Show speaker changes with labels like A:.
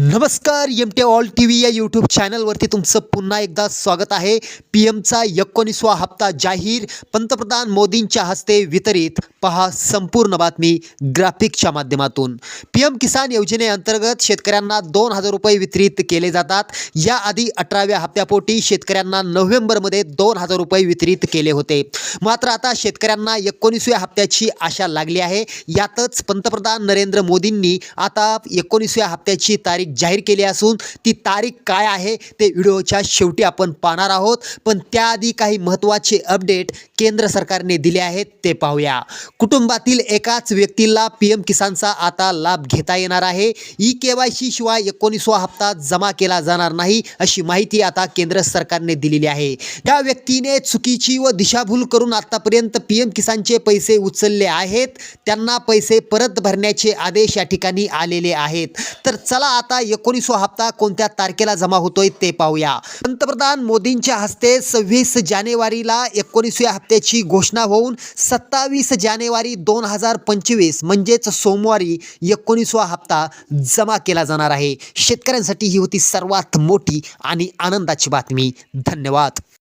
A: नमस्कार M T all T V या YouTube चॅनलवरती तुमचं पुन्हा एकदा स्वागत आहे. पी एमचा एकोणीसवा हप्ता जाहीर. पंतप्रधान मोदींच्या हस्ते वितरित. पहा संपूर्ण बातमी ग्राफिकच्या माध्यमातून. पी एम किसान योजनेअंतर्गत शेतकऱ्यांना दोन हजार रुपये वितरित केले जातात. याआधी अठराव्या हप्त्यापोटी शेतकऱ्यांना नोव्हेंबरमध्ये दोन हजार रुपये वितरित केले होते. मात्र आता शेतकऱ्यांना एकोणीसव्या हप्त्याची आशा लागली आहे. यातच पंतप्रधान नरेंद्र मोदींनी आता एकोणीसव्या हप्त्याची तारीख जाहीर केली असून ती तारीख काय आहे ते व्हिडिओच्या शेवटी आपण पाहणार आहोत. पण त्याआधी काही महत्त्वाचे अपडेट केंद्र सरकारने दिले आहेत ते पाहूया. कुटुंबातील एकाच व्यक्तीला पी एम किसानचा आता लाभ घेता येणार आहे. ई के वाय सी शिवाय एकोणीसवा हप्ता जमा केला जाणार नाही अशी माहिती आता केंद्र सरकारने दिलेली आहे. त्या व्यक्तीने चुकीची व दिशाभूल करून आतापर्यंत पी एम किसानचे पैसे उचलले आहेत. त्यांना पैसे परत भरण्याचे आदेश या ठिकाणी आलेले आहेत. तर चला आता एकोणीसवा हप्ता कोणत्या तारखेला जमा होतोय ते पाहूया. पंतप्रधान मोदींच्या हस्ते सव्वीस जानेवारीला एकोणीसव्या हप्त्याची घोषणा होऊन सत्तावीस जानेवारी दोन हजार पंचवीस म्हणजेच सोमवारी एकोणीसवा हप्ता जमा केला जाणार आहे. शेतकऱ्यांसाठी ही होती सर्वात मोठी आणि आनंदाची बातमी. धन्यवाद.